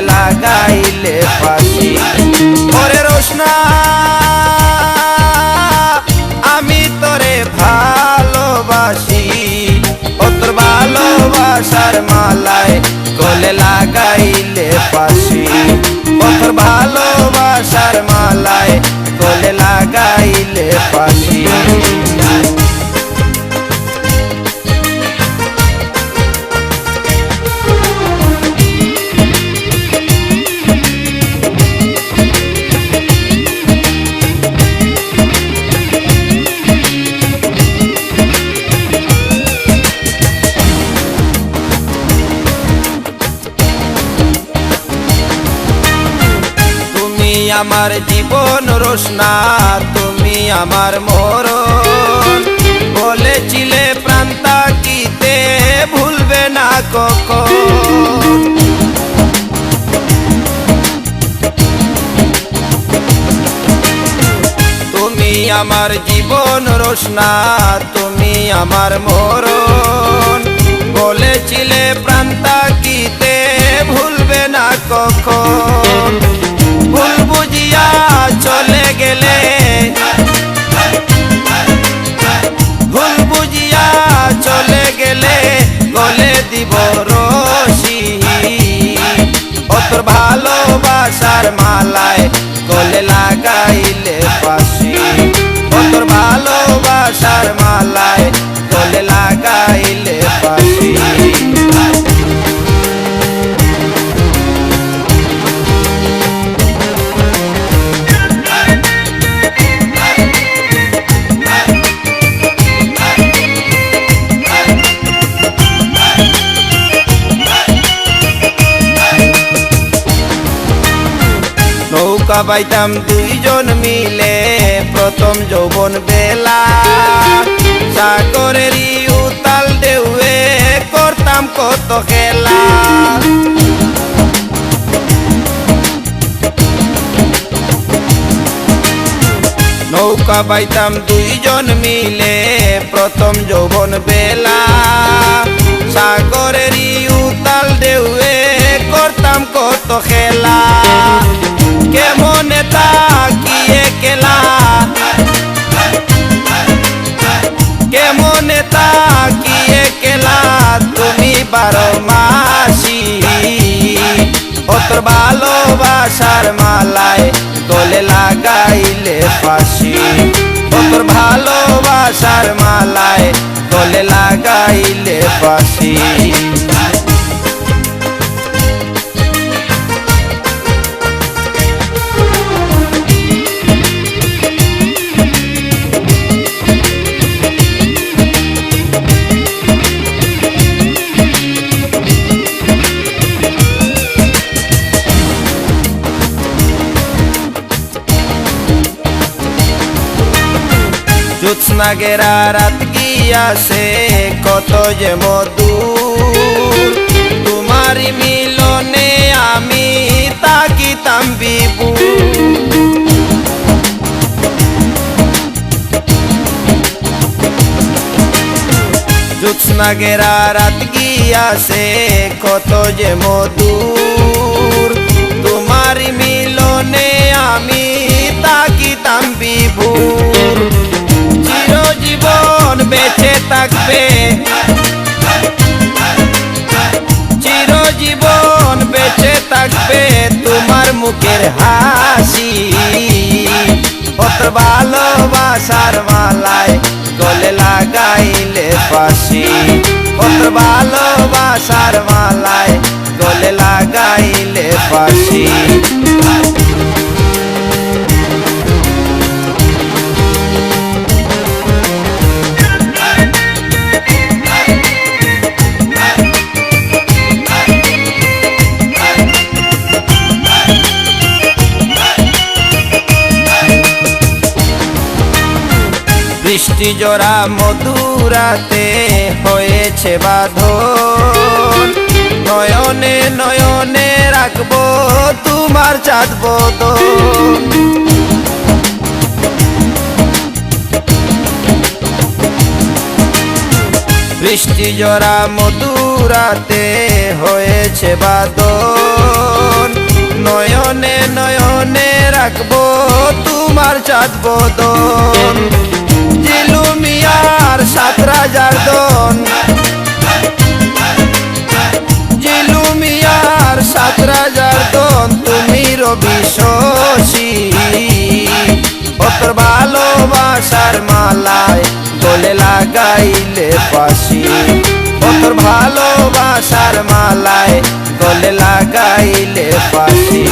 লাগাইলে ফাঁসি। ওরে রোশনা আমার জীবন রোশনা, তুমি আমার মরণ। বলেছিলে প্রান্তা কিতে ভুলবে না কখন। তুমি আমার জীবন রোশনা, তুমি আমার মরণ। বলেছিলে প্রান্তা কিতে ভুলবে না কখন। ভুল চলে গেলে। ভুল চলে গেলে গলে দিব রশি। ও তোর ভালোবাসার মালায় গলে লাগাইলে ফাঁসি নৌকা দুইজন মিলে প্রথম যৌবন বেলা। সাগরেরই উতাল ঢেউয়ে করতাম কত খেলা। নৌকা বাইতাম দুইজন মিলে প্রথম যৌবন বেলা। ভালোবাসার মালায় গলে লাগাইলে ফাঁসি। তোর ভালোবাসার মালায় গলে লাগাইলে ফাঁসি। জ্যোৎস্না গেরা রাত গিয়াছে, কত যে মধুর। তোমারই মিলনে আমি তাকিতাম বিপু জ্যোৎস্না গেরা রাত গিয়াছে, কত যে মধুর। তোমারই মিলনে আমি তাকিতাম বিভুর থাকবে। চিরজীবন বেঁচে থাকবে তোমার মুখের হাসি। অত ভালোবাসার মালায় গলে লাগাইলে ফাঁসি। অত ভালোবাসার মালায় গলে লাগাইলে ফাঁসি। বৃষ্টি জোড়া মধুরাতে হয়েছে বাধো নয়নে নয়নে রাখব তোমার চাঁদ বদন। বৃষ্টি জোড়া মধুরাতে হয়েছে বাদন নয়নে নয়নে রাখব তোমার চাঁদ বদল তার মালায় গলে লাগাইলে পাশি। তোর ভালোবাসার মালায় গলে লাগাইলে পাশি।